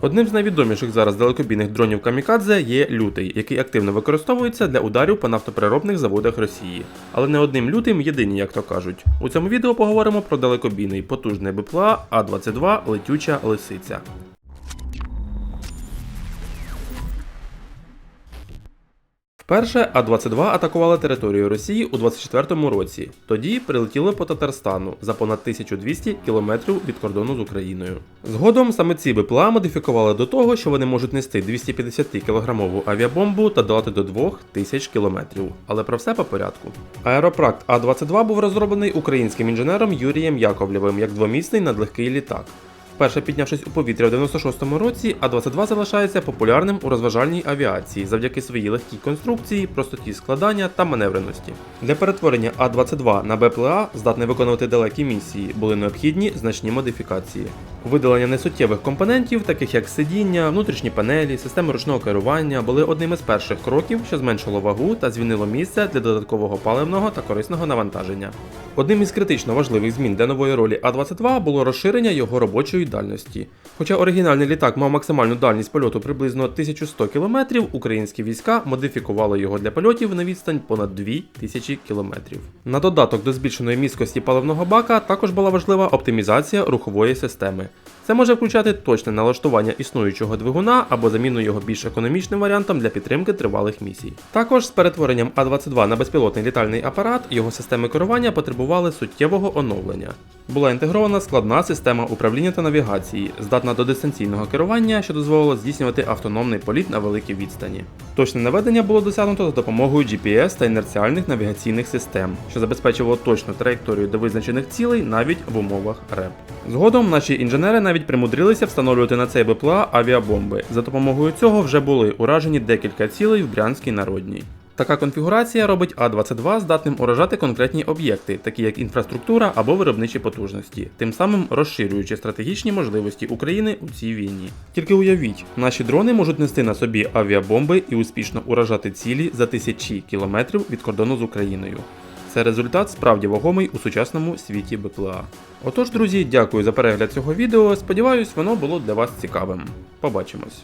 Одним з найвідоміших зараз далекобійних дронів Камікадзе є лютий, який активно використовується для ударів по нафтопереробних заводах Росії. Але не одним лютим єдині, як то кажуть. У цьому відео поговоримо про далекобійний потужний БПЛА А-22 летюча лисиця. Вперше А-22 атакували територію Росії у 24-му році. Тоді прилетіли по Татарстану за понад 1200 кілометрів від кордону з Україною. Згодом саме ці БПЛА модифікували до того, що вони можуть нести 250 кілограмову авіабомбу та долати до 2000 кілометрів. Але про все по порядку. Аеропракт А-22 був розроблений українським інженером Юрієм Яковлєвим як двомісний надлегкий літак. Вперше піднявшись у повітря в 96-му році, А-22 залишається популярним у розважальній авіації завдяки своїй легкій конструкції, простоті складання та маневреності. Для перетворення А-22 на БПЛА, здатне виконувати далекі місії, були необхідні значні модифікації. Видалення несуттєвих компонентів, таких як сидіння, внутрішні панелі, системи ручного керування, були одним із перших кроків, що зменшило вагу та звільнило місце для додаткового паливного та корисного навантаження. Одним із критично важливих змін для нової ролі А-22 було розширення його робочої дальності. Хоча оригінальний літак мав максимальну дальність польоту приблизно 1100 км, українські війська модифікували його для польотів на відстань понад 2000 км. На додаток до збільшеної міскості паливного бака також була важлива оптимізація рухової системи. Це може включати точне налаштування існуючого двигуна або заміну його більш економічним варіантом для підтримки тривалих місій. Також з перетворенням А-22 на безпілотний літальний апарат його системи керування потребували суттєвого оновлення. Була інтегрована складна система управління та навігації, здатна до дистанційного керування, що дозволило здійснювати автономний політ на великій відстані. Точне наведення було досягнуто за допомогою GPS та інерціальних навігаційних систем, що забезпечувало точну траєкторію до визначених цілей навіть в умовах РЕП. Згодом наші інженери навіть примудрилися встановлювати на цей БПЛА авіабомби. За допомогою цього вже були уражені декілька цілей в Брянській народній. Така конфігурація робить А-22 здатним уражати конкретні об'єкти, такі як інфраструктура або виробничі потужності, тим самим розширюючи стратегічні можливості України у цій війні. Тільки уявіть, наші дрони можуть нести на собі авіабомби і успішно уражати цілі за тисячі кілометрів від кордону з Україною. Це результат справді вагомий у сучасному світі БПЛА. Отож, друзі, дякую за перегляд цього відео. Сподіваюсь, воно було для вас цікавим. Побачимось.